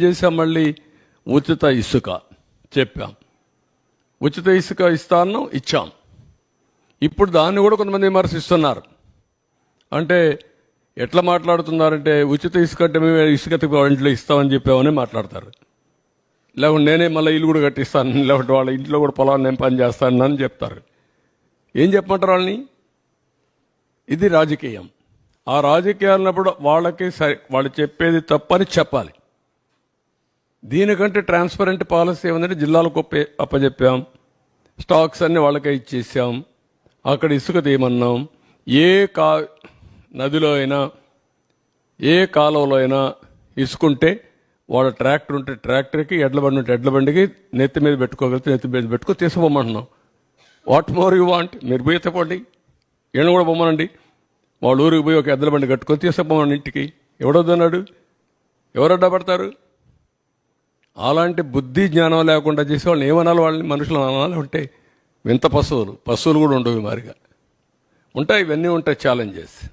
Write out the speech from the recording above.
చేసాం మళ్ళీ ఉచిత ఇసుక చెప్పాం. ఉచిత ఇసుక ఇస్తాను ఇచ్చాం. ఇప్పుడు దాన్ని కూడా కొంతమంది విమర్శిస్తున్నారు. అంటే ఎట్లా మాట్లాడుతున్నారంటే ఉచిత ఇసుక అంటే మేము ఇసుక ఇంట్లో ఇస్తామని చెప్పామని మాట్లాడతారు. లేకుంటే నేనే మళ్ళీ ఇల్లు కూడా కట్టిస్తాను లేకుంటే వాళ్ళ ఇంట్లో కూడా పొలాన్ని నేను పని చేస్తాను అని చెప్తారు. ఏం చెప్పమంటారు వాళ్ళని? ఇది రాజకీయం. ఆ రాజకీయాలన్నప్పుడు వాళ్ళకి సరి వాళ్ళు చెప్పేది తప్పని చెప్పాలి. దీనికంటే ట్రాన్స్పరెంట్ పాలసీ ఏమందంటే జిల్లాలకు అప్పజెప్పాం. అప్పచెప్పాం స్టాక్స్ అన్ని వాళ్ళకే ఇచ్చేసాం. అక్కడ ఇసుక తీయమన్నాం. ఏ కా నదిలో అయినా ఏ కాలువలో అయినా ఇసుకుంటే వాళ్ళ ట్రాక్టర్ ఉంటే ట్రాక్టర్కి ఎడ్లబండి ఉంటే ఎడ్ల బండికి నెత్తి మీద పెట్టుకోగలిగితే నెత్తి మీద పెట్టుకో తీసుకుపోమంటున్నాం. What more you want? మీరు పోయి ఎత్తపోండి ఈయన కూడా పొమ్మనండి. వాళ్ళ ఊరికి పోయి ఒక ఎద్దుల బండి కట్టుకొని తీసుకుపోమండి ఇంటికి. ఎవడొద్దన్నాడు? ఎవరు అడ్డపడతారు? అలాంటి బుద్ధి జ్ఞానం లేకుండా చేసే వాళ్ళని ఏమనాలి వాళ్ళని? మనుషులు అనాలి? ఉంటే వింత పశువులు. పశువులు కూడా ఉండవు మారిగా. ఉంటాయి ఇవన్నీ ఉంటాయి ఛాలెంజెస్